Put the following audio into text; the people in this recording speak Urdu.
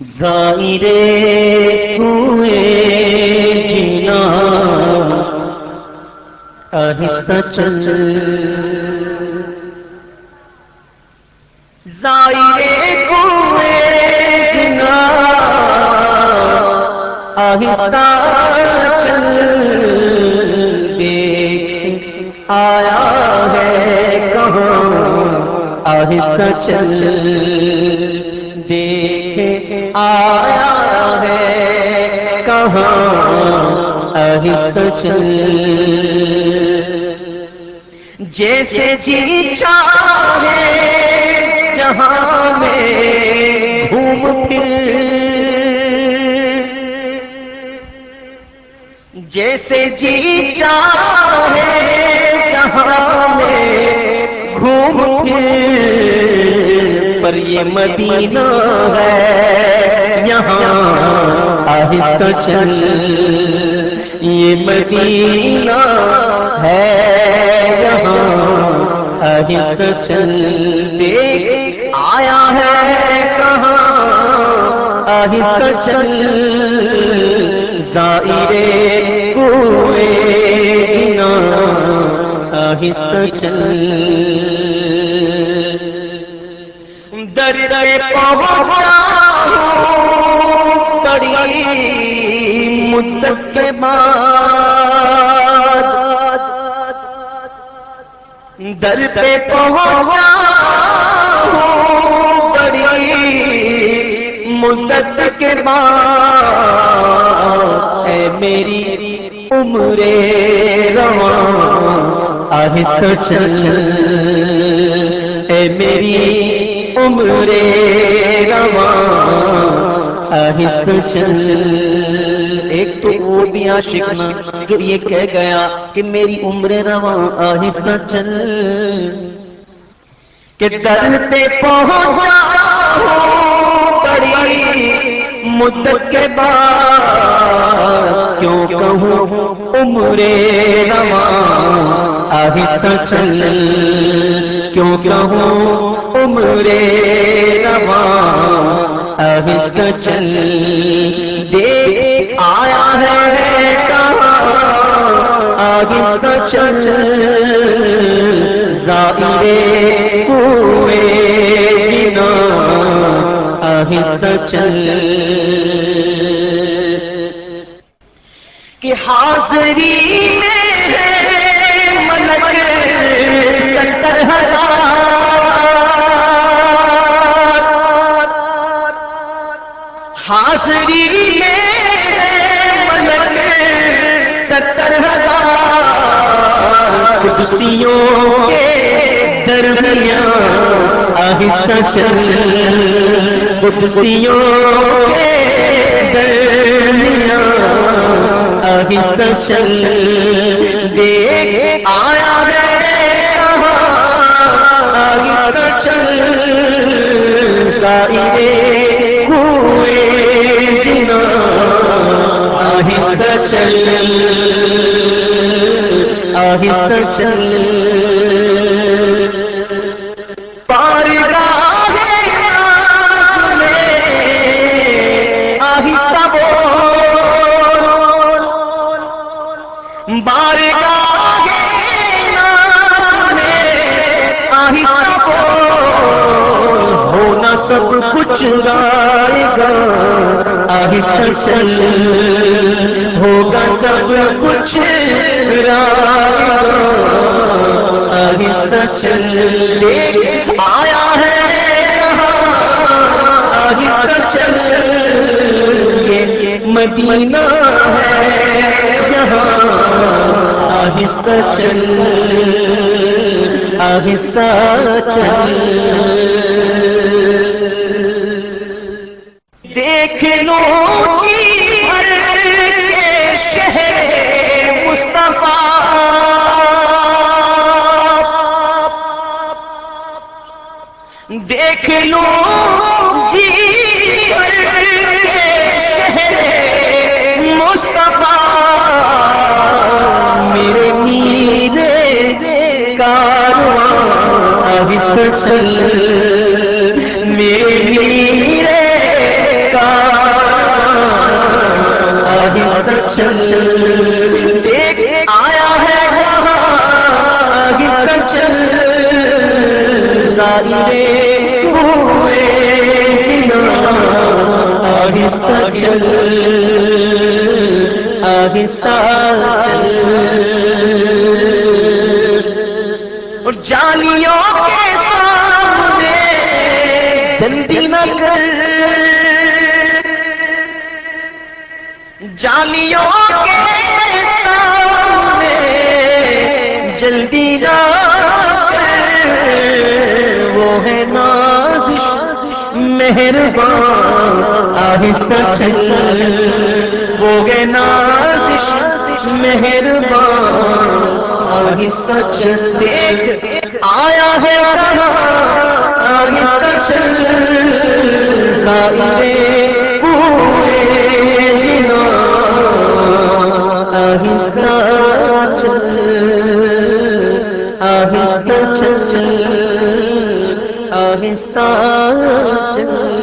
زائرے ہوئے جینا۔ آہستہ چل۔ زائرے ہوئے جینا۔ آہستہ چل۔ دیکھ آیا ہے کہاں۔ آہستہ چل۔ دیکھ۔ آیا ہے کہاں آہستہ چل۔ جیسے جی چاہے جہاں میں گھوم پھر۔ جیسے جی چاہے جہاں میں گھوم پھر۔ پر یہ مدینہ ہے۔ یہاں آہستہ چل یہ مدینہ ہے۔ یہاں آہستہ چل دیکھ آیا ہے کہاں؟ آہستہ چل زائرے ہوئے جنا۔ آہستہ چل در در پہنچا بڑی مدت کے بعد در پہ پہنچا۔ بڑی مدت کے بعد ہے میری عمر رواں، آہستہ چل۔ اے میری عمر رواں۔ آہستہ چل، ایک تو وہ بھی عاشق نہ جو یہ کہہ گیا کہ میری عمر رواں۔ آہستہ چل، کہ در پہ پہنچا بڑی مدت کے بعد۔ کیوں کہوں عمر رواں؟ آہستہ چل، کیوں کہوں عمر رواں آہستہ چل دیکھ آیا ہے کہاں؟ آہستہ چل زائرے ہوئے جنا۔ آہستہ چل کہ حاضری میں حاضری میں ستر ہزار قدسیوں کے درمیان آہستہ چل قدسیوں کے درمیان آہستہ چل دیکھ آیا آہستہ چل زائرے آہستہ چل۔ آہستہ چل۔ آہستہ چل ہوگا سب کچھ رائے آہستہ چل دیکھ آیا ہے آہستہ چل یہ مدینہ ہے یہاں۔ آہستہ چل آہستہ چل۔ دیکھ لوں جی۔ مصطفیٰ میرے میرے کارواں میرے میرے کار چل چل آہستہ چل۔ اور جالیوں کے سامنے جلدی نہ کر۔ جالیوں کے سامنے جلدی نہ کر۔ وہ ہے نازش مہربان آہستہ چل وہ ہے نازش مہربان آہستہ چل دیکھ، آیا ہے آہستہ چل سارے پورے جنا، آہستہ چل آہستہ چل آہستہ چل